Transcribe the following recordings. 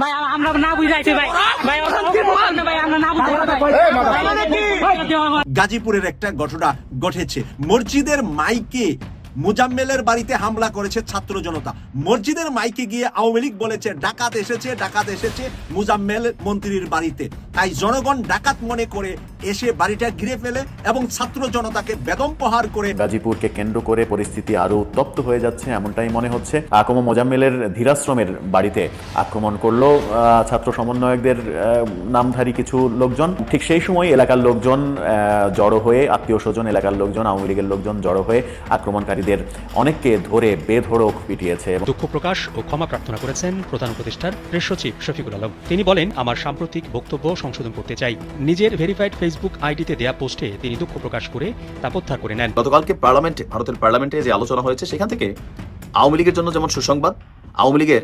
ভাই আমরা না বুঝাইছি ভাই। ভাই ভাই আমরা না বুঝাইছি গাজীপুরের একটা ঘটনা ঘটেছে। মসজিদের মাইকে মুজাম্মেলের বাড়িতে হামলা করেছে ছাত্র জনতা। মসজিদের মাইকে গিয়ে আওয়ামী লীগ বলেছে, ডাকাত এসেছে ডাকাত এসেছে মুজাম্মেল মন্ত্রীর বাড়িতে। তাই জনগণ ডাকাত মনে করে এসে বাড়িটা ঘিরে ফেলে এবং ছাত্র জনতাকে বেদম প্রহার করে গাজীপুরকে কেন্দ্র করে পরিস্থিতি আরও উত্তপ্ত হয়ে যাচ্ছে এমনটাই মনে হচ্ছে আকম মোজাম্মেলের ধীরাশ্রমের বাড়িতে। আক্রমণ করল ছাত্র সমন্বয়কদের নামধারী কিছু লোকজন। ঠিক সেই সময় এলাকার লোকজন জড়ো হয়ে, আত্মীয় স্বজন, এলাকার লোকজন, আওয়ামী লীগের লোকজন জড়ো হয়ে আক্রমণকারীদের অনেককে ধরে বেধড়ক পিটিয়েছে দুঃখ প্রকাশ ও ক্ষমা প্রার্থনা করেছেন প্রধান উপদেষ্টার প্রেস সচিব শফিকুল আলম। তিনি বলেন আমার সাম্প্রতিক বক্তব্য সংশোধন করতে চাই। নিজের ভেরিফাইড ফেসবুক আইডিতে দেয়া পোস্টে তিনি দুঃখ প্রকাশ করে তা প্রত্যাহার করে নেন। গতকালকে পার্লামেন্টে ভারতের পার্লামেন্টে যে আলোচনা হয়েছে সেখান থেকে আওয়ামী লীগের জন্য যেমন সুসংবাদ আওয়ামী লীগের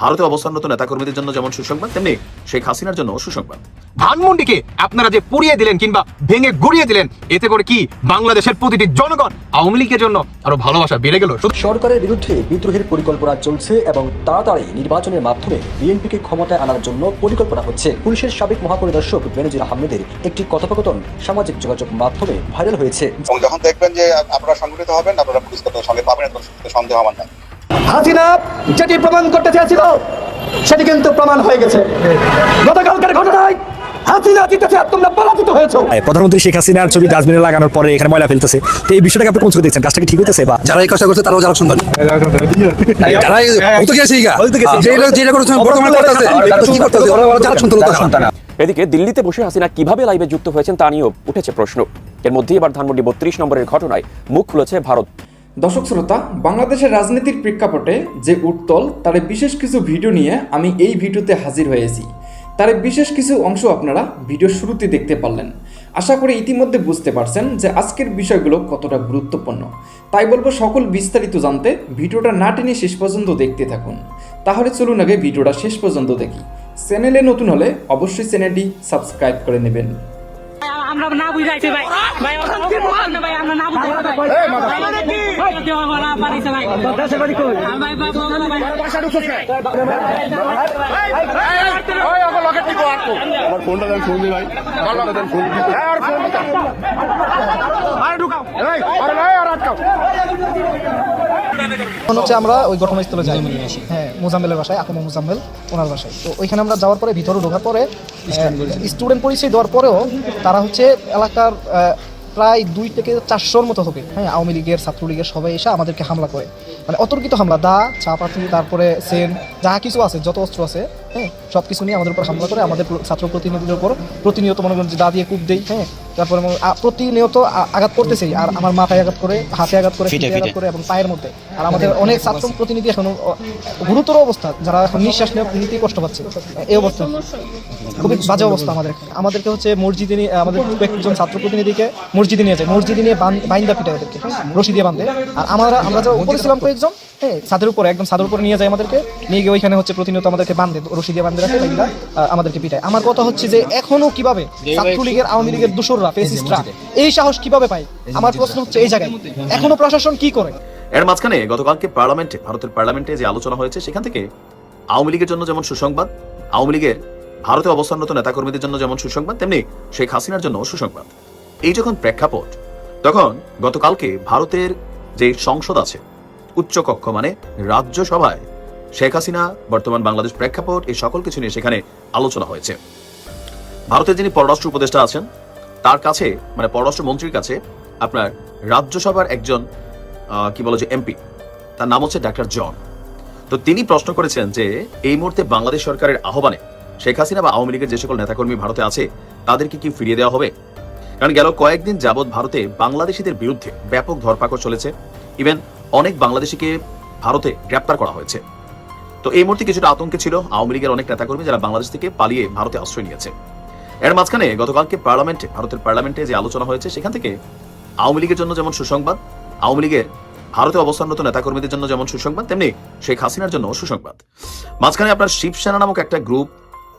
ভারতে অবস্থানরত নেতাকর্মীদের জন্য যেমন সুসংবাদ তেমনি শেখ হাসিনার জন্য সুসংবাদ। ধানমন্ডিকে আপনারা যে পুড়িয়ে দিলেন কিংবা ভেঙে গুড়িয়ে দিলেন এতে করে কি বাংলাদেশের প্রতিটি জনগণ আওয়ামী লীগের জন্য আরও ভালোবাসা বেড়ে গেল? সরকারের বিরুদ্ধে বিদ্রোহের পরিকল্পনা চলছে এবং তাড়াতাড়ি নির্বাচনের মাধ্যমে বিএনপিকে ক্ষমতায় আনার জন্য পরিকল্পনা হচ্ছে। পুলিশের সাবেক মহাপরিদর্শক বেনজির আহমেদের একটি কথোপকথন সামাজিক যোগাযোগ মাধ্যমে ভাইরাল হয়েছে। এবং যখন দেখবেন যে আপনারা সংগঠিত হবেন আপনারা পুলিশ সঙ্গে পাবেন সন্দেহ আমার নাই। হাসিনা যেটি প্রমাণ করতে চেয়েছিল সেটি কিন্তু প্রমাণ হয়ে গেছে। গতকালকের ঘটনায় হাসিনা জিতেছে তোমরা পরাজিত হয়েছো। প্রধানমন্ত্রী শেখ হাসিনার ছবি ডাস্টবিনে লাগানোর পরে এখানে ময়লা ফেলতেছে। তো এই বিষয়টাকে আপনি কোন চোখে দেখছেন? কাজটা কি ঠিক হইতেছে বা? যারা এই কাজটা করছে তারাও যারা সুন্দর যারা হয়তো গেছে যেটা যেটা করছে বর্তমানে করতেছে কি করতেছে? ওরা যারা সুন্দর এদিকে দিল্লিতে বসে হাসিনা কীভাবে লাইভে যুক্ত হয়েছেন তা নিয়েও উঠেছে প্রশ্ন। এর মধ্যে এবার ধানমন্ডি বত্রিশ নম্বরের ঘটনায় মুখ খুলেছে ভারত। দর্শক শ্রোতা, বাংলাদেশের রাজনীতির প্রেক্ষাপটে যে উত্তল, তার বিশেষ কিছু ভিডিও নিয়ে আমি এই ভিডিওতে হাজির হয়েছি। তার বিশেষ কিছু অংশ আপনারা ভিডিওর শুরুতে দেখতে পারলেন। আশা করি ইতিমধ্যে বুঝতে পারছেন যে আজকের বিষয়গুলো কতটা গুরুত্বপূর্ণ। তাই বলব সকল বিস্তারিত জানতে ভিডিওটা না টেনে শেষ পর্যন্ত দেখতে থাকুন। তাহলে চলুন আগে ভিডিওটা শেষ পর্যন্ত দেখি। চ্যানেলে নতুন হলে অবশ্যই চ্যানেলটি সাবস্ক্রাইব করে নেবেন। আমরা না বুঝাইছি ভাই। ভাই ভাই আমরা না বুঝাইছি ভাই। ভাই বাবু এখন হচ্ছে আমরা ওই ঘটনাস্থলে যাই। হ্যাঁ মোজাম্মেলের বাসায় আকমা মোজাম্মেল ওনার বাসায়। তো ওইখানে আমরা যাওয়ার পরে ভিতরে ঢোকার পরে স্টুডেন্ট পরিচয়। দেওয়ার পরেও তারা হচ্ছে এলাকার আহ, প্রায় দুই থেকে চারশোর মতো হবে। হ্যাঁ আওয়ামী লীগের ছাত্রলীগের সবাই এসে আমাদেরকে হামলা করে। মানে অতর্কিত হামলা দা চাপাতি তারপরে সেন যা কিছু আছে যত অস্ত্র আছে হ্যাঁ সব কিছু নিয়ে আমাদের উপর হামলা করে আমাদের ছাত্র প্রতিনিধিদের উপর প্রতিনিয়ত মনে করেন যে দা দিয়ে কূপ দেই হ্যাঁ তারপরে প্রতিনিয়ত আঘাত করতেছেই আর আমার মাথায় আঘাত করে হাতে আঘাত করে আঘাত করে এবং পায়ের মধ্যে। আর আমাদের অনেক ছাত্র প্রতিনিধি এখন গুরুতর অবস্থা যারা এখন নিঃশ্বাস নিতেই কষ্ট পাচ্ছে এই অবস্থা। খুবই বাজে অবস্থা আমাদের আমাদেরকে হচ্ছে মসজিদে নিয়ে আমাদের একজন ছাত্র প্রতিনিধিকে মসজিদে নিয়ে যায় মসজিদে নিয়ে বাইন্দা পিঠে ওদেরকে রশি দিয়ে বাঁধে। আর আমরা আমরা যারা উপরে ছিলাম কয়েকজন হ্যাঁ ছাদের উপরে একদম ছাদের উপরে নিয়ে যায় আমাদেরকে। নিয়ে গিয়ে ওইখানে হচ্ছে প্রতিনিয়ত আমাদেরকে বাঁধে রশি দিয়ে বাঁধে রাখে এগুলা, আমাদেরকে পিটায়। আমার কথা হচ্ছে যে এখনও কীভাবে ছাত্রলীগের আওয়ামী লীগের দোসররা ফেসিস্টরা এই সাহস কীভাবে পায়? আমার প্রশ্ন হচ্ছে এই জায়গায় এখনও প্রশাসন কি করে? এর মাঝখানে গতকালকে পার্লামেন্টে ভারতের পার্লামেন্টে যে আলোচনা হয়েছে সেখান থেকে আওয়ামী লীগের জন্য যেমন সুসংবাদ আওয়ামী লীগের ভারতে অবস্থানরত নেতাকর্মীদের জন্য যেমন সুসংবাদ তেমনি শেখ হাসিনার জন্য সুসংবাদ। এই যখন প্রেক্ষাপট তখন গতকালকে ভারতের যে সংসদ আছে উচ্চকক্ষ মানে রাজ্যসভায়। শেখ হাসিনা, বর্তমান বাংলাদেশ প্রেক্ষাপট, এই সকল কিছু নিয়ে সেখানে আলোচনা হয়েছে। ভারতের যিনি পররাষ্ট্র উপদেষ্টা আছেন, তার কাছে মানে পররাষ্ট্র মন্ত্রীর কাছে আপনার রাজ্যসভার একজন কি বলে যে এমপি, তার নাম হচ্ছে ডাক্তার জন। তো তিনি প্রশ্ন করেছেন যে, এই মুহূর্তে বাংলাদেশ সরকারের আহ্বানে শেখ হাসিনা বা আওয়ামী লীগের যে সকল নেতাকর্মী ভারতে আছে, তাদেরকে কি ফিরিয়ে দেওয়া হবে? কারণ গেল কয়েকদিন যাবৎ ভারতে বাংলাদেশিদের বিরুদ্ধে ব্যাপক ধরপাকড় চলেছে। ইভেন অনেক বাংলাদেশিকে ভারতে গ্রেপ্তার করা হয়েছে। তো এই মুহূর্তে কিছুটা আতঙ্কে ছিল। আওয়ামী লীগের অনেক নেতাকর্মী যারা বাংলাদেশ থেকে পালিয়ে ভারতে আশ্রয় নিয়েছে। এর মাঝখানে গতকালকে পার্লামেন্টে, ভারতের পার্লামেন্টে যে আলোচনা হয়েছে, সেখান থেকে আওয়ামী লীগের জন্য যেমন সুসংবাদ, আওয়ামী লীগের ভারতে অবস্থানরত নেতাকর্মীদের জন্য যেমন সুসংবাদ, তেমনি শেখ হাসিনার জন্য সুসংবাদ। মাঝখানে আপনার শিবসেনা নামক একটা গ্রুপ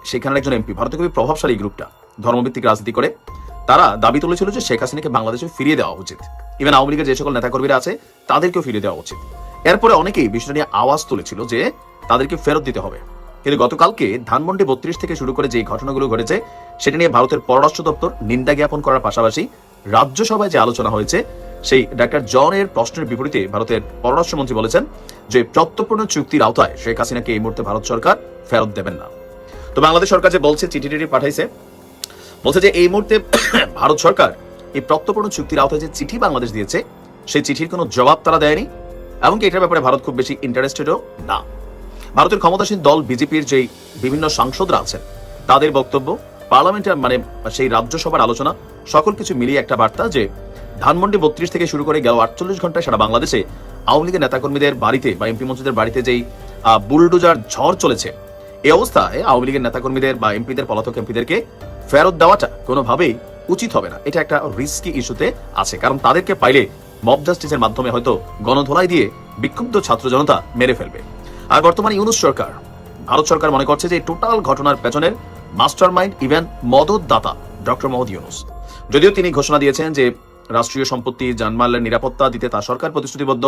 সেখানে একজন এমপি ভারতে খুবই প্রভাবশালী গ্রুপটা ধর্মভিত্তিক রাজনীতি করে। তারা দাবি তুলেছিল যে শেখ হাসিনাকে বাংলাদেশে ফিরিয়ে দেওয়া উচিত। ইভেন আওয়ামী লীগের যে সকল নেতাকর্মীরা আছে, তাদেরকেও ফিরিয়ে দেওয়া উচিত। এরপরে অনেকেই বিষয়টা নিয়ে আওয়াজ তুলেছিল যে তাদেরকে ফেরত দিতে হবে। কিন্তু গতকালকে ধানমন্ডি বত্রিশ থেকে শুরু করে যে ঘটনাগুলো ঘটেছে, সেটা নিয়ে ভারতের পররাষ্ট্র দপ্তর নিন্দা জ্ঞাপন করার পাশাপাশি রাজ্যসভায় যে আলোচনা হয়েছে, সেই ডাক্তার জনের প্রশ্নের বিপরীতে ভারতের পররাষ্ট্রমন্ত্রী বলেছেন যে প্রত্যর্পণ চুক্তির আওতায় শেখ হাসিনাকে এই মুহূর্তে ভারত সরকার ফেরত দেবেন না। তো বাংলাদেশ সরকার যে বলছে চিঠি টিটি পাঠাইছে বলছে যে এই মুহূর্তে ভারত সরকার এই প্রত্যর্পণ চুক্তির আওতায় যে চিঠি বাংলাদেশ দিয়েছে, সেই চিঠির কোনো জবাব তারা দেয়নি এমনকি এটার ব্যাপারে ভারত খুব বেশি ইন্টারেস্টেডও না। ভারতের ক্ষমতাসীন দল বিজেপির যেই বিভিন্ন সাংসদরা আছেন, তাদের বক্তব্য, পার্লামেন্টের মানে সেই রাজ্যসভার আলোচনা, সকল কিছু মিলিয়ে একটা বার্তা যে ধানমন্ডি বত্রিশ থেকে শুরু করে গেল আটচল্লিশ ঘন্টায় সারা বাংলাদেশে আওয়ামী লীগের নেতাকর্মীদের বাড়িতে বা এমপি মন্ত্রীদের বাড়িতে যেই বুলডোজার ঝড় চলেছে, এই অবস্থায় আওয়ামী লীগের নেতাকর্মীদের বা এমপিদের, পলাতক এমপিদেরকে ফেরত দেওয়াটা কোনোভাবেই উচিত হবে না। এটা একটা রিস্কি ইস্যুতে আছে, কারণ তাদেরকে পাইলে মব জাস্টিসের মাধ্যমে হয়তো গণধোলাই দিয়ে বিক্ষুব্ধ ছাত্র জনতা মেরে ফেলবে। আর বর্তমানে ইউনুস সরকার, ভারত সরকার মনে করছে যে টোটাল ঘটনার পেছনের মাস্টার মাইন্ড ইভেন মদতদাতা ডক্টর মোহাম্মদ ইউনুস। যদিও তিনি ঘোষণা দিয়েছেন যে রাষ্ট্রীয় সম্পত্তি জানমালের নিরাপত্তা দিতে তার সরকার প্রতিশ্রুতিবদ্ধ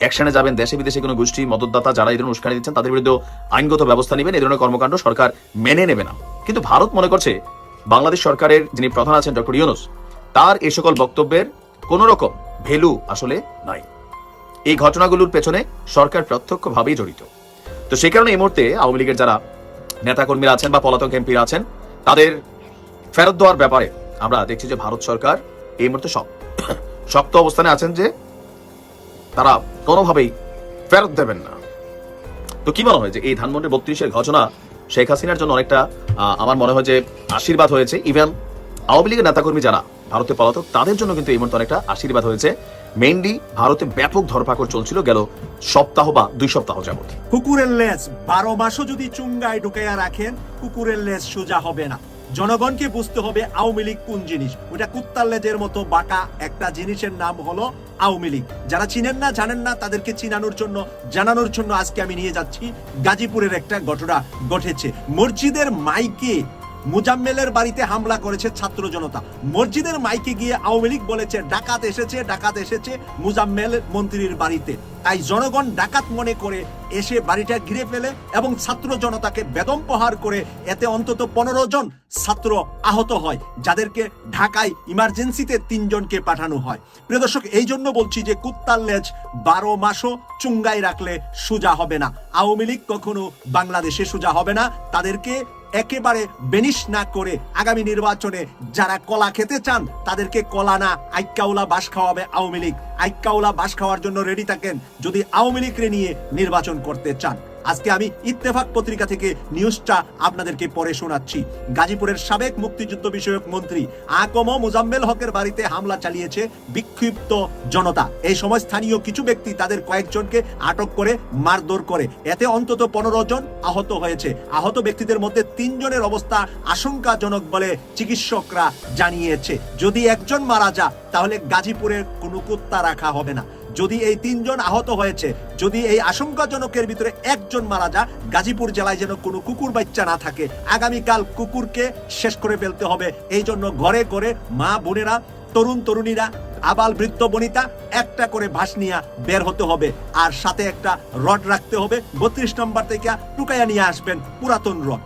অ্যাকশনে যাবেন দেশে বিদেশে কোনো গোষ্ঠী, মদতদাতা যারা এই ধরনের উস্কানি দিচ্ছেন তাদের বিরুদ্ধে আইনগত ব্যবস্থা নেবেন এই ধরনের কর্মকাণ্ড সরকার মেনে নেবে না। কিন্তু ভারত মনে করছে বাংলাদেশ সরকারের যিনি প্রধান আছেন ডক্টর ইউনুস, তার এই সকল বক্তব্যের কোন রকম ভ্যালু আসলে নাই। এই ঘটনাগুলোর পেছনে সরকার প্রত্যক্ষভাবেই জড়িত। তো সেই কারণে এই মুহূর্তে আওয়ামী লীগের যারা নেতাকর্মীরা আছেন বা পলাতক এমপিরা আছেন, তাদের ফেরত দেওয়ার ব্যাপারে আমরা দেখছি যে ভারত সরকার এই মুহূর্তে শক্ত অবস্থানে আছেন যে তারা কোনোভাবেই ফেরত দেবেন না। তো কি মনে হয় যে এই ধানমন্ডি বত্রিশের ঘটনা শেখ হাসিনার জন্য অনেকটা আমার মনে হয় যে আশীর্বাদ হয়েছে। ইভেন আওয়ামী লীগের নেতাকর্মী যারা ভারতে পলাতক, তাদের জন্য কিন্তু এই মুহূর্তে অনেকটা আশীর্বাদ হয়েছে। মেইনলি ভারতে ব্যাপক ধরপাকড় চলছিল গেল সপ্তাহ বা দুই সপ্তাহ যাবত কুকুরের লেজ, বারো মাসও যদি চুঙ্গায় ঢুকাইয়া রাখেন, কুকুরের লেজ সোজা হবে না। জনগণকে বুঝতে হবে আওয়ামী লীগ কোন জিনিস। ওটা কুত্তার লেজের মতো বাঁকা একটা জিনিসের নাম হলো আওয়ামী লীগ। যারা চিনেন না, জানেন না, তাদেরকে চিনানোর জন্য, জানানোর জন্য আজকে আমি নিয়ে যাচ্ছি গাজীপুরের একটা ঘটনা ঘটেছে। মসজিদের মাইকে মুজাম্মেলের বাড়িতে হামলা করেছে ছাত্র জনতা। মসজিদের মাইকে গিয়ে আওয়ামী লীগ বলেছে, ডাকাত এসেছে ডাকাত এসেছে মুজাম্মেল মন্ত্রীর বাড়িতে। তাই জনগণ ডাকাত মনে করে এসে বাড়িটা ঘিরে ফেলে এবং ছাত্র জনতাকে বেদম প্রহার করে এতে অন্তত পনেরো জন ছাত্র আহত হয়, যাদেরকে ঢাকায় ইমার্জেন্সিতে তিনজনকে পাঠানো হয়। প্রিয় দর্শক, এই জন্য বলছি যে কুত্তার লেজ বারো মাসও চুঙ্গায় রাখলে সোজা হবে না। আওয়ামী লীগ কখনো বাংলাদেশে সোজা হবে না। তাদেরকে একেবারে বেনিশ না করে আগামী নির্বাচনে যারা কলা খেতে চান, তাদেরকে কলা না আইকাউলা বাস খাওয়াবে আওয়ামী লীগ। আইকাউলা বাস খাওয়ার জন্য রেডি থাকেন যদি আওয়ামী লীগকে নিয়ে নির্বাচন করতে চান। আজকে আমি ইত্তেফাক পত্রিকা থেকে নিউজটা আপনাদেরকে পড়ে শোনাচ্ছি। গাজীপুরের সাবেক মুক্তিযুদ্ধ বিষয়ক মন্ত্রী আকম মুজাম্মেল হকের বাড়িতে হামলা চালিয়েছে বিক্ষিপ্ত জনতা। এই সময় স্থানীয় কিছু ব্যক্তি তাদের কয়েকজনকে আটক করে মারধর করে। এতে অন্তত পনেরো জন আহত হয়েছে। আহত ব্যক্তিদের মধ্যে তিনজনের অবস্থা আশঙ্কাজনক বলে চিকিৎসকরা জানিয়েছে। যদি একজন মারা যা তাহলে গাজীপুরের কোনো কুত্তা রাখা হবে না। যদি এই তিনজন আহত হয়েছে, যদি এই আশঙ্কাজনকের ভিতরে একজন মারা যা গাজীপুর জেলায় যেন কোনো কুকুর বাচ্চা না থাকে। আগামীকাল কুকুরকে শেষ করে ফেলতে হবে। এই জন্য ঘরে করে মা বোনেরা, তরুণ তরুণীরা, আবাল বৃদ্ধ বনিতা, একটা করে ভাস নিয়ে বের হতে হবে। আর সাথে একটা রড রাখতে হবে। বত্রিশ নম্বর থেকে টুকাইয়া নিয়ে আসবেন পুরাতন রড।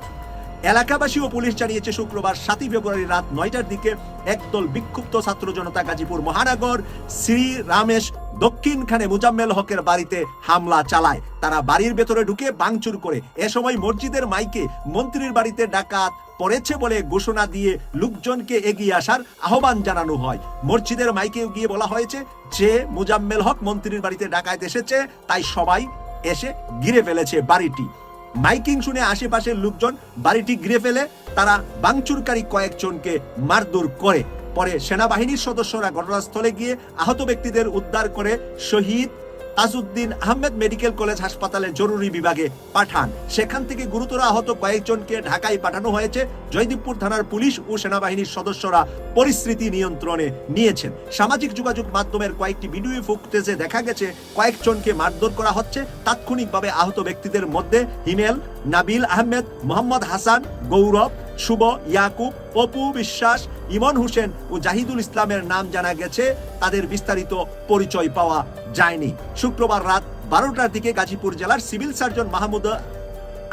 এলাকাবাসী ও পুলিশ জানিয়েছে, শুক্রবার সাতই ফেব্রুয়ারি রাত নয়টার দিকে একদল বিক্ষুব্ধ ছাত্র জনতা গাজীপুর মহানগর শ্রী রামেশ দক্ষিণখানে মুজাম্মেল হকের বাড়িতে হামলা চালায়। তারা বাড়ির ভেতরে ঢুকে ভাঙচুর করে। এ সময় মসজিদের মাইকে মন্ত্রীর বাড়িতে ডাকাত পড়েছে বলে ঘোষণা দিয়ে লোকজনকে এগিয়ে আসার আহ্বান জানানো হয়। মসজিদের মাইকে গিয়ে বলা হয়েছে, যে মুজাম্মেল হক মন্ত্রীর বাড়িতে ডাকাত এসেছে, তাই সবাই এসে ঘিরে ফেলেছে বাড়িটি। মাইকিং শুনে আশেপাশের লোকজন বাড়িটি ঘিরে ফেলে। তারা বাংচুরকারী কয়েকজনকে মারধর করে। পরে সেনাবাহিনীর সদস্যরা ঘটনাস্থলে গিয়ে আহত ব্যক্তিদের উদ্ধার করে শহীদ তাজউদ্দিন আহমেদ মেডিকেল কলেজ হাসপাতালে জরুরি বিভাগে পাঠান। সেখান থেকে গুরুতর আহত কয়েকজনকে ঢাকায় পাঠানো হয়েছে। জয়দীপপুর থানার পুলিশ ও সেনাবাহিনীর সদস্যরা পরিস্থিতি নিয়ন্ত্রণে নিয়েছেন। সামাজিক যোগাযোগ মাধ্যমের কয়েকটি ভিডিও ফুটেজে দেখা গেছে, কয়েকজনকে মারধর করা হচ্ছে। তাৎক্ষণিকভাবে আহত ব্যক্তিদের মধ্যে হিমেল, নাবিল আহমেদ, মোহাম্মদ হাসান, গৌরব শুভ, ইয়াকুব, অপু বিশ্বাস, ইমন হোসেন ও জাহিদুল ইসলামের নাম জানা গেছে। তাদের বিস্তারিত পরিচয় পাওয়া যায়নি। শুক্রবার রাত বারোটার দিকে গাজীপুর জেলার সিভিল সার্জন মাহমুদ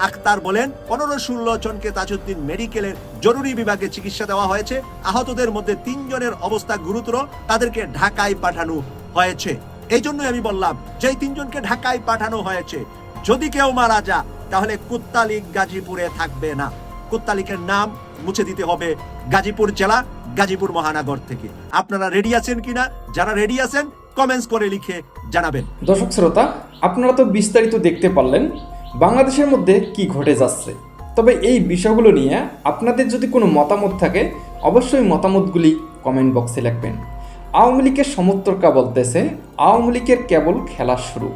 আক্তার বলেন, পনেরো ষোলো জনকে তাজউদ্দিন মেডিকেলের জরুরি বিভাগে চিকিৎসা দেওয়া হয়েছে। আহতদের মধ্যে তিনজনের অবস্থা গুরুতর। তাদেরকে ঢাকায় পাঠানো হয়েছে। এই জন্যই আমি বললাম যে তিনজনকে ঢাকায় পাঠানো হয়েছে, যদি কেউ মারা যা তাহলে কুত্তালিক গাজীপুরে থাকবে না। কুত্তালিকের নাম মুছে দিতে হবে গাজীপুর জেলা, গাজীপুর মহানগর থেকে। আপনারা রেডি আছেন কিনা? যারা রেডি আছেন কমেন্টস করে লিখে জানাবেন। দর্শক শ্রোতা, আপনারা তো বিস্তারিত দেখতে পারলেন বাংলাদেশের মধ্যে কি ঘটে যাচ্ছে। তবে এই বিষয়গুলো নিয়ে আপনাদের যদি কোনো মতামত থাকে, অবশ্যই মতামতগুলি কমেন্ট বক্সে লিখবেন। আওয়ামী লীগের সমর্থকরা বলতেছে, আওয়ামী লীগের কেবল খেলা শুরু।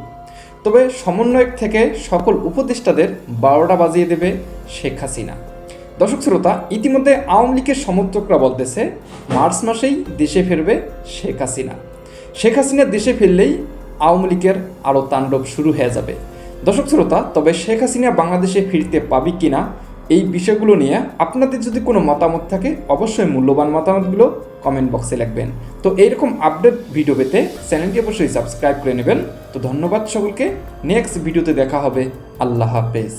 তবে সমন্বয়ক থেকে সকল উপদেষ্টাদের বারোটা বাজিয়ে দেবে শেখ হাসিনা। দর্শক শ্রোতা, ইতিমধ্যে আওয়ামী লীগের সমর্থকরা বলতেছে, মার্চ মাসেই দেশে ফিরবে শেখ হাসিনা। শেখ হাসিনা দেশে ফিরলেই আওয়ামী লীগের আরও তাণ্ডব শুরু হয়ে যাবে। দর্শক শ্রোতা, তবে শেখ হাসিনা বাংলাদেশে ফিরতে পাবি কিনা এই বিষয়গুলো নিয়ে আপনাদের যদি কোনো মতামত থাকে, অবশ্যই মূল্যবান মতামতগুলো কমেন্ট বক্সে লিখবেন। তো এইরকম আপডেট ভিডিও পেতে চ্যানেলটি অবশ্যই সাবস্ক্রাইব করে নেবেন। তো ধন্যবাদ সকলকে, নেক্সট ভিডিওতে দেখা হবে। আল্লাহ হাফেজ।